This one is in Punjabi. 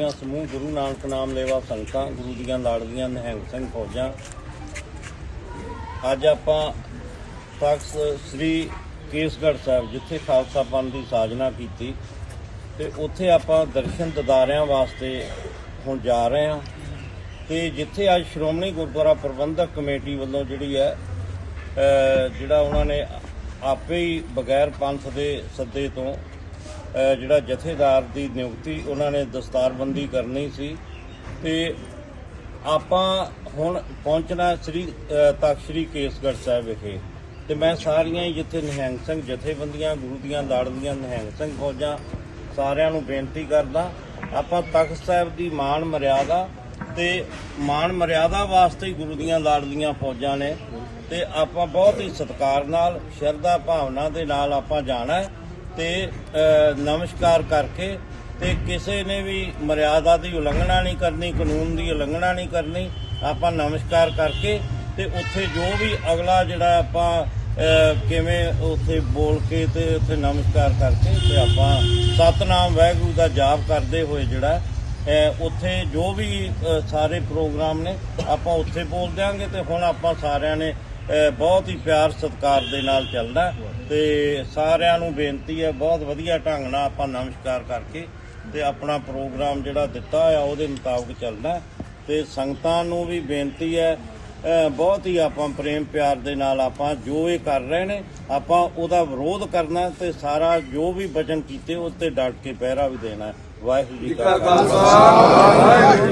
ਸਾਡੀਆਂ ਸਮੂਹ ਗੁਰੂ ਨਾਨਕ ਨਾਮ ਲੇਵਾ ਸੰਗਤਾਂ, ਗੁਰੂ ਦੀਆਂ ਲਾੜਦੀਆਂ ਨਿਹੰਗ ਸਿੰਘ ਫੌਜਾਂ। ਅੱਜ ਆਪਾਂ ਤਖਤ ਸ੍ਰੀ ਕੇਸਗੜ੍ਹ ਸਾਹਿਬ, ਜਿੱਥੇ ਖਾਲਸਾ ਪੰਥ ਦੀ ਸਾਜਨਾ ਕੀਤੀ, ਤੇ ਉੱਥੇ ਆਪਾਂ ਦਰਸ਼ਨ ਦਿਦਾਰਿਆਂ ਵਾਸਤੇ ਹੁਣ ਜਾ ਰਹੇ ਹਾਂ। ਤੇ ਜਿੱਥੇ ਅੱਜ ਸ਼੍ਰੋਮਣੀ ਗੁਰਦੁਆਰਾ ਪ੍ਰਬੰਧਕ ਕਮੇਟੀ ਵੱਲੋਂ ਜਿਹੜੀ ਹੈ ਜਿਹੜਾ ਉਹਨਾਂ ਨੇ ਆਪੇ ਹੀ ਬਗੈਰ ਪੰਥ ਦੇ ਸੱਦੇ ਤੋਂ ਜਿਹੜਾ ਜਥੇਦਾਰ ਦੀ ਨਿਯੁਕਤੀ ਉਹਨਾਂ ਨੇ ਦਸਤਾਰਬੰਦੀ ਕਰਨੀ ਸੀ ਤੇ ਆਪਾਂ ਹੁਣ ਪਹੁੰਚਣਾ ਸ੍ਰੀ ਤਖ਼ਤ ਸ੍ਰੀ ਕੇਸਗੜ੍ਹ ਸਾਹਿਬ ਵਿਖੇ। ਤੇ ਮੈਂ ਸਾਰੀਆਂ ਹੀ ਜਿੱਥੇ ਨਿਹੰਗ ਸਿੰਘ ਜਥੇਬੰਦੀਆਂ, ਗੁਰੂ ਦੀਆਂ ਲਾੜਦੀਆਂ ਨਿਹੰਗ ਸਿੰਘ ਫੌਜਾਂ ਸਾਰਿਆਂ ਨੂੰ ਬੇਨਤੀ ਕਰਦਾ, ਆਪਾਂ ਤਖ਼ਤ ਸਾਹਿਬ ਦੀ ਮਾਣ ਮਰਿਆਦਾ ਤੇ ਮਾਣ ਮਰਿਆਦਾ ਵਾਸਤੇ ਹੀ ਗੁਰੂ ਦੀਆਂ ਲਾੜਦੀਆਂ ਫੌਜਾਂ ਨੇ ਤੇ ਆਪਾਂ ਬਹੁਤ ਹੀ ਸਤਿਕਾਰ ਨਾਲ, ਸ਼ਰਧਾ ਭਾਵਨਾ ਦੇ ਨਾਲ ਆਪਾਂ ਜਾਣਾ ਹੈ। ਤੇ ਨਮਸਕਾਰ ਕਰਕੇ ਤੇ ਕਿਸੇ ਨੇ ਵੀ ਮਰਿਆਦਾ ਦੀ ਉਲੰਘਣਾ ਨਹੀਂ ਕਰਨੀ, ਕਾਨੂੰਨ ਦੀ ਉਲੰਘਣਾ ਨਹੀਂ ਕਰਨੀ, ਆਪਾਂ ਨਮਸਕਾਰ ਕਰਕੇ ਤੇ ਉੱਥੇ ਜੋ ਵੀ ਅਗਲਾ ਜਿਹੜਾ ਆਪਾਂ ਕਿਵੇਂ ਉੱਥੇ ਬੋਲ ਕੇ ਤੇ ਉੱਥੇ ਨਮਸਕਾਰ ਕਰਕੇ ਤੇ ਆਪਾਂ ਸਤਨਾਮ ਵਾਹਿਗੁਰੂ ਦਾ ਜਾਪ ਕਰਦੇ ਹੋਏ ਜਿਹੜਾ ਉੱਥੇ ਜੋ ਵੀ ਸਾਰੇ ਪ੍ਰੋਗਰਾਮ ਨੇ, ਆਪਾਂ ਉੱਥੇ ਬੋਲ ਦਿਆਂਗੇ ਤੇ ਹੁਣ ਆਪਾਂ ਸਾਰਿਆਂ ਨੇ ਬਹੁਤ ਹੀ ਪਿਆਰ ਸਤਿਕਾਰ ਦੇ ਨਾਲ ਚੱਲਦਾ ਤੇ ਸਾਰਿਆਂ ਨੂੰ ਬੇਨਤੀ ਹੈ, ਬਹੁਤ ਵਧੀਆ ਢੰਗ ਨਾਲ ਆਪਾਂ ਨਮਸਕਾਰ ਕਰਕੇ ਤੇ ਆਪਣਾ ਪ੍ਰੋਗਰਾਮ ਜਿਹੜਾ ਦਿੱਤਾ ਹੋਇਆ ਉਹਦੇ ਮੁਤਾਬਕ ਚੱਲਣਾ ਤੇ ਸੰਗਤਾਂ ਨੂੰ ਵੀ ਬੇਨਤੀ ਹੈ ਬਹੁਤ ਹੀ ਆਪਾਂ ਪ੍ਰੇਮ ਪਿਆਰ ਦੇ ਨਾਲ ਆਪਾਂ ਜੋ ਇਹ ਕਰ ਰਹੇ ਨੇ, ਆਪਾਂ ਉਹਦਾ ਵਿਰੋਧ ਕਰਨਾ ਤੇ ਸਾਰਾ ਜੋ ਵੀ ਵਚਨ ਕੀਤੇ ਉਸ ਤੇ ਡਟ ਕੇ ਪਹਿਰਾ ਵੀ ਦੇਣਾ ਵਾਹਿਗੁਰੂ ਜੀ ਕਾ ਖਾਲਸਾ।